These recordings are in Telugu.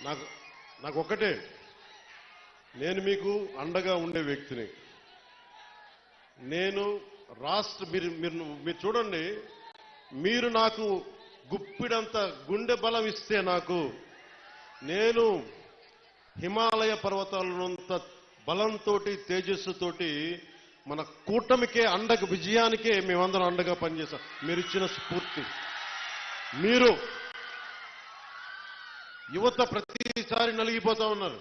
నాకు నాకు ఒక్కటే నేను మీకు అండగా ఉండే వ్యక్తిని. నేను రాష్ట్ర మీరు మీరు మీరు చూడండి. మీరు నాకు గుప్పిడంత గుండె బలం ఇస్తే నాకు నేను హిమాలయ పర్వతాలనంత బలంతో తేజస్సుతోటి మన కూటమికే అండగ విజయానికే మేమందరం అండగా పనిచేస్తాం. మీరు ఇచ్చిన స్ఫూర్తి. మీరు యువత ప్రతిసారి నలిగిపోతా ఉన్నారు.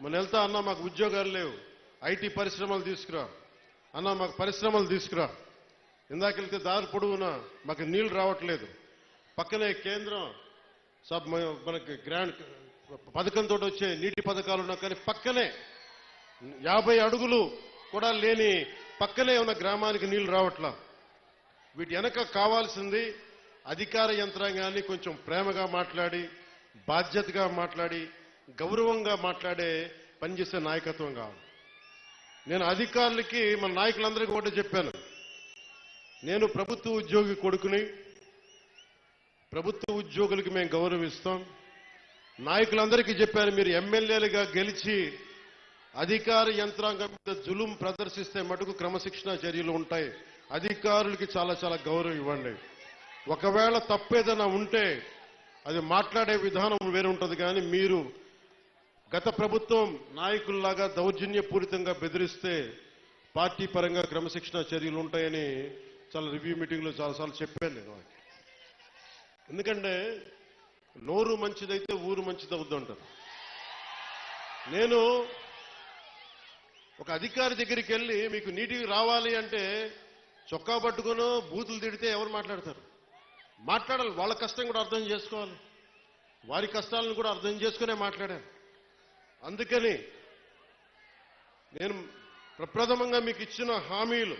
మన వెళ్తా అన్న మాకు ఉద్యోగాలు లేవు. ఐటీ పరిశ్రమలు తీసుకురా. అన్న మాకు పరిశ్రమలు తీసుకురా. ఇందాక వెళ్తే దారి పొడవునా మాకు నీళ్ళు రావట్లేదు. పక్కనే కేంద్రం సబ్ మనకి గ్రాండ్ పథకంతో వచ్చే నీటి పథకాలు ఉన్నా కానీ పక్కనే యాభై అడుగులు కూడా లేని పక్కనే ఉన్న గ్రామానికి నీళ్ళు రావట్లా. వీటి వెనక కావాల్సింది అధికార యంత్రాంగాన్ని కొంచెం ప్రేమగా మాట్లాడి బాధ్యతగా మాట్లాడి గౌరవంగా మాట్లాడే పనిచేసే నాయకత్వం కావాలి. నేను అధికారులకి మన నాయకులందరికీ కూడా చెప్పాను. నేను ప్రభుత్వ ఉద్యోగి కొడుకుని ప్రభుత్వ ఉద్యోగులకి మేము గౌరవిస్తాం. నాయకులందరికీ చెప్పాను మీరు ఎమ్మెల్యేలుగా గెలిచి అధికార యంత్రాంగం మీద జులుం ప్రదర్శిస్తే మటుకు క్రమశిక్షణ చర్యలు ఉంటాయి. అధికారులకి చాలా చాలా గౌరవం ఇవ్వండి. ఒకవేళ తప్పేదైనా ఉంటే అది మాట్లాడే విధానం వేరే ఉంటుంది కానీ మీరు గత ప్రభుత్వం నాయకుల్లాగా దౌర్జన్యపూరితంగా బెదిరిస్తే పార్టీ పరంగా క్రమశిక్షణ చర్యలు ఉంటాయని చాలా రివ్యూ మీటింగ్లో చాలాసార్లు చెప్పాను నేను. ఎందుకంటే నోరు మంచిదైతే ఊరు మంచిది అవుద్దంటారు నేను ఒక అధికారి దగ్గరికి వెళ్ళి మీకు నీటికి రావాలి అంటే చొక్కా పట్టుకునో బూతులు తిడితే ఎవరు మాట్లాడతారు? మాట్లాడాలి. వాళ్ళ కష్టం కూడా అర్థం చేసుకోవాలి. వారి కష్టాలను కూడా అర్థం చేసుకునే మాట్లాడాను. అందుకని నేను ప్రప్రథమంగా మీకు ఇచ్చిన హామీలు.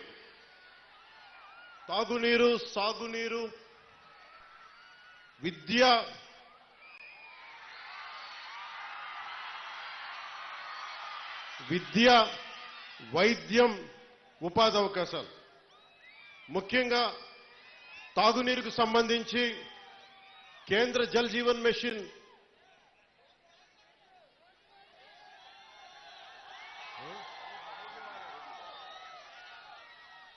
తాగునీరు సాగునీరు విద్య విద్య వైద్యం ఉపాధి అవకాశాలు. ముఖ్యంగా తాగునీరుకు సంబంధించి కేంద్ర జల్ జీవన్ మిషన్